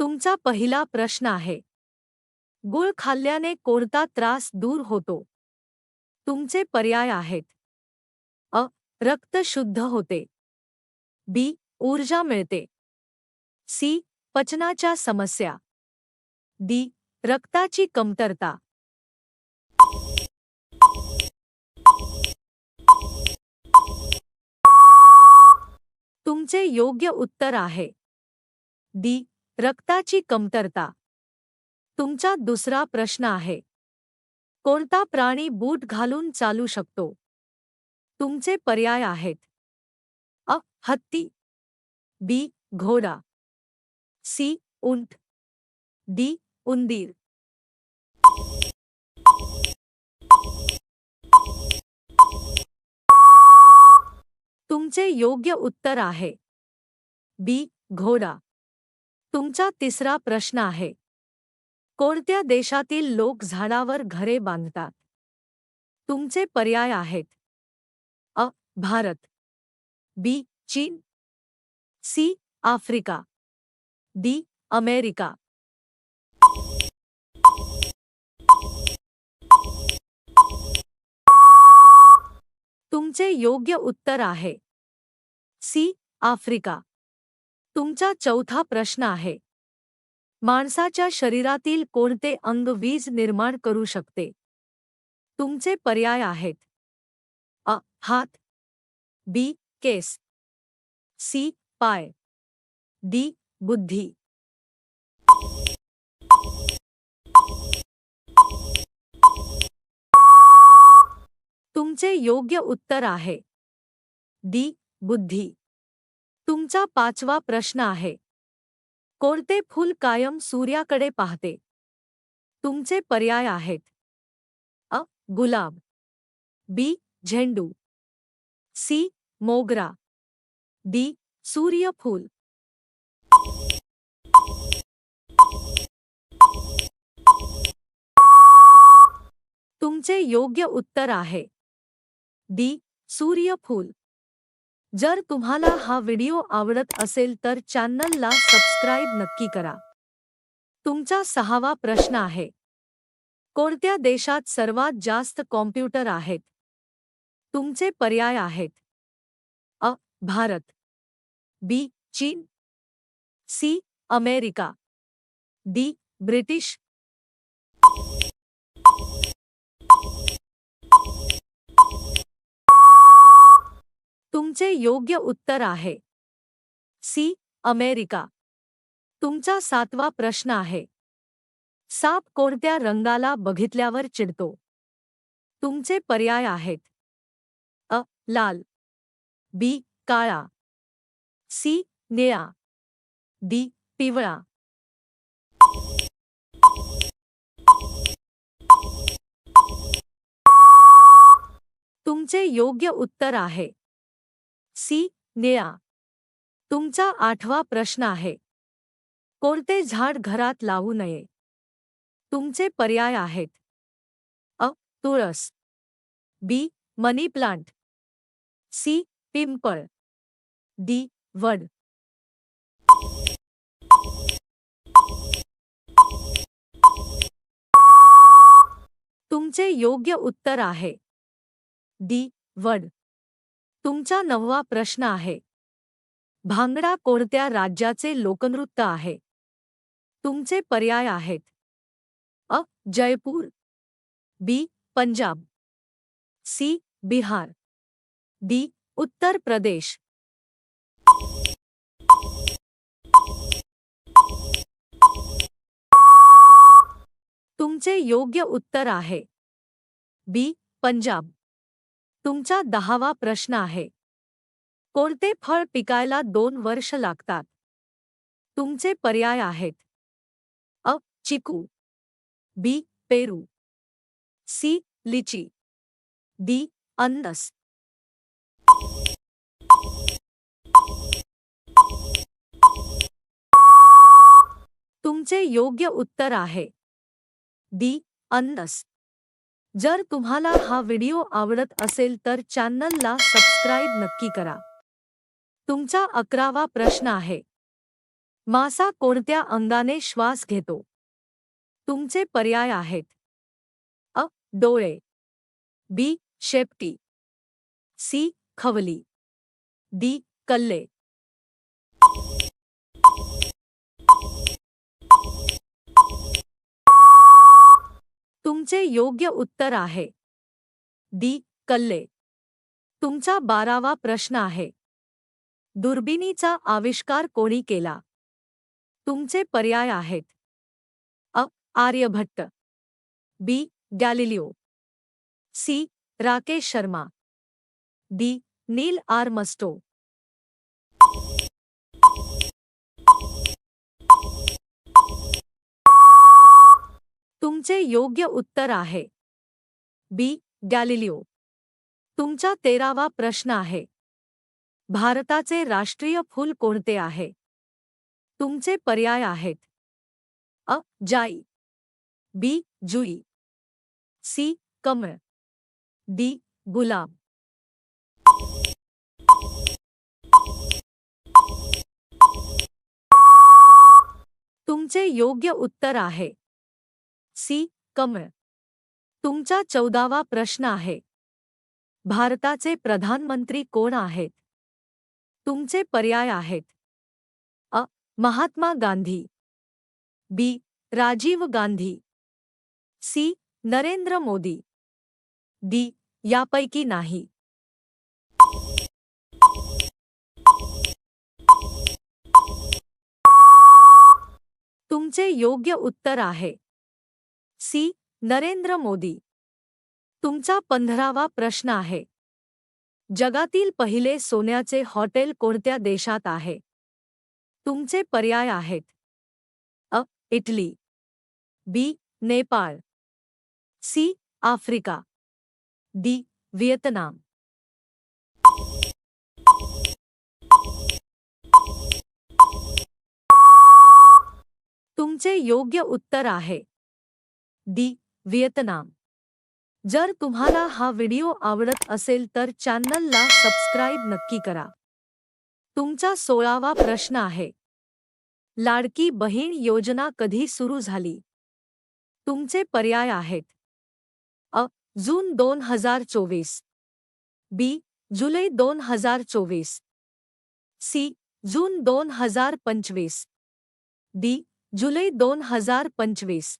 तुमचा पहिला प्रश्न आहे. गुळ खाल्ल्याने कोणता त्रास दूर होतो? तुमचे पर्याय आहेत. अ. रक्त शुद्ध होते. बी. ऊर्जा मिळते. सी. पचनाच्या समस्या. डी. रक्ताची कमतरता. तुमचे योग्य उत्तर आहे. डी. रक्ताची कमतरता. तुमचा दुसरा प्रश्न आहे. कोणता प्राणी बूट घालून चालू शकतो? तुमचे पर्याय आहेत. अ, हत्ती. बी, घोडा. सी, उंट. डी, उंदीर. तुमचे योग्य उत्तर आहे. बी, घोडा. तुमचा तिसरा प्रश्न आहे. कोणत्या देशातील लोक झाडावर घरे बांधतात? तुमचे पर्याय आहेत. अ. भारत. बी. चीन. सी. आफ्रिका. डी. अमेरिका. तुमचे योग्य उत्तर आहे. सी. आफ्रिका. तुमचा चौथा प्रश्न आहे. माणसाच्या शरीरातील कोणते अंग वीज निर्माण करू शकते? तुमचे पर्याय आहेत. अ, हात. बी, केस. सी, पाय. डी, बुद्धी. तुमचे योग्य उत्तर आहे. डी, बुद्धी. तुमचा पाचवा प्रश्न आहे. कोणते फूल कायम सूर्याकडे पाहते? तुमचे पर्याय आहेत. अ. गुलाब. बी. झेंडू. सी. मोगरा. डी. सूर्यफूल. तुमचे योग्य उत्तर आहे. डी. सूर्यफूल. जर तुम्हाला हा व्हिडिओ आवडत असेल तर चॅनलला सबस्क्राईब नक्की करा. तुमचा सहावा प्रश्न आहे. कोणत्या देशात सर्वात जास्त कॉम्प्युटर आहेत? तुमचे पर्याय आहेत. अ. भारत. बी. चीन. सी. अमेरिका. डी. ब्रिटिश. तुमचे योग्य उत्तर आहे. सी. अमेरिका. तुमचा सातवा प्रश्न आहे. साप कोणत्या रंगाला बघितल्यावर चिडतो? तुमचे पर्याय आहेत. अ. लाल. बी. काळा. सी. निळा. डी. पिवळा. तुमचे योग्य उत्तर आहे. सी. निळा तुमचा आठवा प्रश्न आहे. कोणते झाड घरात लावू नये? तुमचे पर्याय आहेत. अ. तुळस. बी. Money plant. सी. पिंपळ. डी. वड. तुमचे योग्य उत्तर आहे. डी. वड. तुमचा नववा प्रश्न आहे. भांगडा कोणत्या राज्याचे लोकनृत्य आहे? तुमचे पर्याय आहेत. अ. Jaipur. B. Punjab. C. Bihar. D. Uttar Pradesh. तुमचे योग्य उत्तर आहे. बी. पंजाब. तुमचा दहावा प्रश्न आहे. कोणते फळ पिकायला दोन वर्ष लागतात? तुमचे पर्याय आहेत. अ. चिकू. बी. पेरू. सी. लिची. डी. अंदस तुमचे योग्य उत्तर आहे. डी. अंदस जर तुम्हाला हा व्हिडिओ आवडत असेल तर चॅनलला सबस्क्राईब नक्की करा. तुमचा अकरावा प्रश्न आहे. मासा कोणत्या अंगाने श्वास घेतो? तुमचे पर्याय आहेत. अ. डोळे. बी. शेपटी. सी. खवली. डी. कल्ले. तुमचे योग्य उत्तर आहे. डी. कल्ले. तुमचा बारावा प्रश्न आहे. दुर्बिणीचा आविष्कार कोणी केला? तुमचे पर्याय आहेत. अ. Aryabhatta. B. Galileo. C. Rakesh Sharma. D. Neil are तुमचे योग्य उत्तर आहे. बी. गॅलिलिओ. तुमचा तेरावा प्रश्न आहे. भारताचे राष्ट्रीय फूल कोणते आहे? तुमचे पर्याय आहेत. अ. जाई. बी. जुई. सी. कमळ. डी. गुलाब तुमचे योग्य उत्तर आहे. सी कमळ. तुमचा चौदावा प्रश्न आहे. भारताचे प्रधानमंत्री कोण आहेत? तुमचे पर्याय आहेत. अ Mahatma Gandhi. B Rajiv Gandhi. C Narendra Modi. D यापैकी नाही. तुमचे योग्य उत्तर आहे. सी. नरेंद्र मोदी. तुमचा पंधरावा प्रश्न आहे. जगातील पहिले सोन्याचे हॉटेल कोणत्या देशात आहे? तुमचे पर्याय आहेत. अ. Italy. B. Nepal. C. Africa. D. Vietnam. तुमचे योग्य उत्तर आहे. D Vietnam. जर तुम्हाला हा व्हिडिओ आवडत असेल तर चॅनलला सबस्क्राईब नक्की करा. तुमचा सोळावा प्रश्न आहे. लाडकी बहीण योजना कधी सुरू झाली? तुमचे पर्याय आहेत. अ, जून दोन हज़ार चोवीस. बी, जुलै दोन हज़ार चोवीस. सी, जून दोन हज़ार पंचवीस. डी, जुलै दोन हज़ार पंचवीस.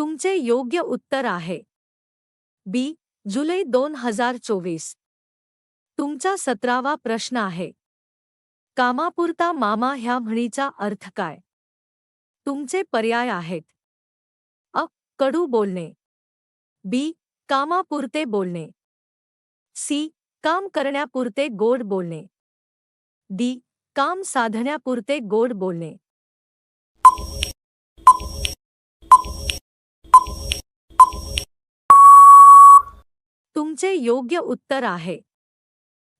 तुमचे योग्य उत्तर आहे. बी. जुलै दोन हज़ार चोवीस. तुमचा सतरावा प्रश्न आहे. कामापुरता मामा ह्या म्हणीचा अर्थ काय? तुमचे पर्याय आहेत. अ. कडू बोलणे. बी. कामापुरते बोलणे. सी. काम करण्यापुरते गोड बोलणे. डी. काम साधण्यापुरते गोड बोलणे. तुमचे योग्य उत्तर आहे.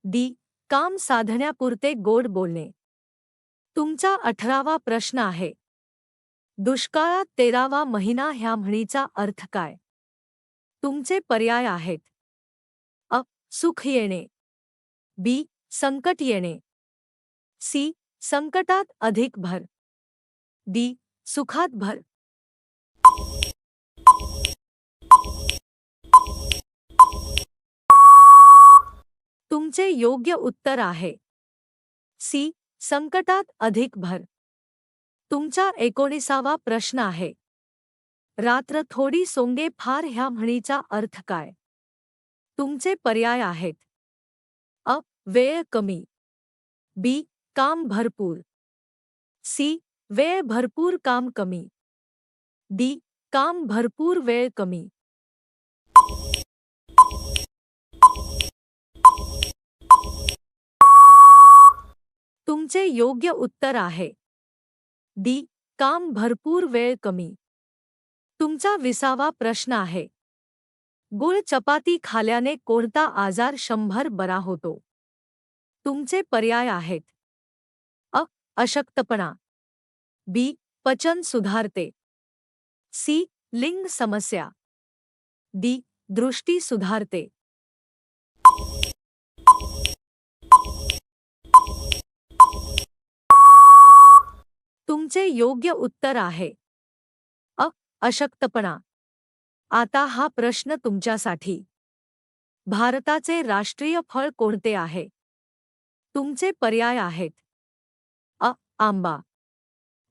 डी. काम साधण्यापुरते गोड बोलणे. तुमचा अठरावा प्रश्न आहे. दुष्काळात तेरावा महिना ह्या म्हणीचा अर्थ काय? तुमचे पर्याय आहेत. अ. सुख येणे. बी. संकट येणे. सी. संकटात अधिक भर. डी. सुखात भर. तुमचे योग्य उत्तर आहे. सी. संकटात अधिक भर. तुमचा एकोणीसावा प्रश्न आहे. रात्र थोडी सोंगे फार ह्या म्हणीचा अर्थ काय? तुमचे पर्याय आहेत. अ. वेळ कमी. बी. काम भरपूर. सी. वेळ भरपूर काम कमी. डी. काम भरपूर वेळ कमी. तुमचे योग्य उत्तर आहे. डी. काम भरपूर वेळ कमी. तुमचा विसावा प्रश्न आहे. गुळ चपाती खाल्याने कोणता आजार शंभर बरा होतो? तुमचे पर्याय आहेत. अ. अशक्तपणा. बी. पचन सुधारते. सी. लिंग समस्या. डी. दृष्टी सुधारते. तुमचे योग्य उत्तर आहे. अ, अशक्तपणा. आता हा प्रश्न तुमच्यासाठी. भारताचे राष्ट्रीय फळ कोणते आहे? तुमचे पर्याय आहेत. अ, आंबा.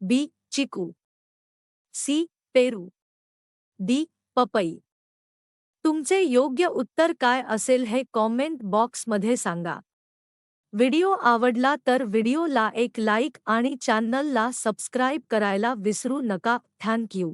बी, चिकू. सी, पेरू. डी, पपई. तुमचे योग्य उत्तर काय असेल हे कॉमेंट बॉक्समध्ये सांगा. व्हिडिओ आवडला तर व्हिडिओला एक लाईक आणि चॅनलला सबस्क्राईब करायला विसरू नका. थँक्यू